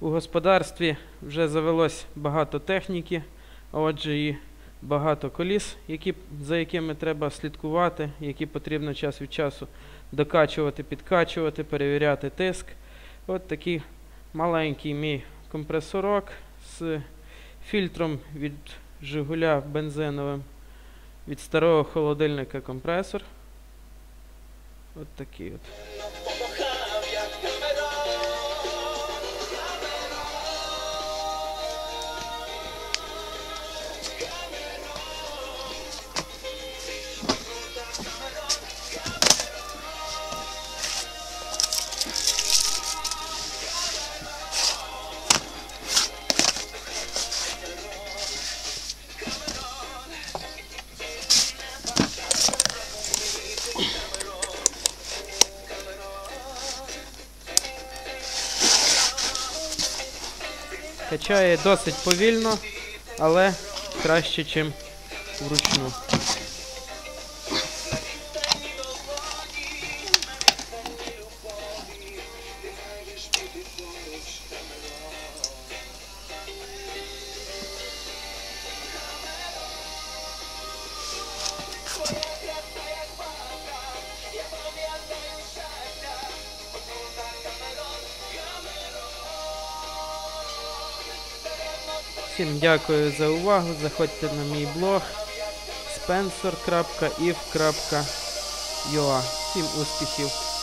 У господарстві вже завелось багато техніки, а отже і багато коліс, які, за якими треба слідкувати, які потрібно час від часу докачувати, підкачувати, перевіряти тиск. От такий маленький мій компресорок з фільтром від Жигуля бензиновим від старого холодильника компресор. От такий от. Качає досить повільно, але краще, ніж вручну. Всім дякую за увагу. Заходьте на мій блог spencer.if.ua Всім успіхів!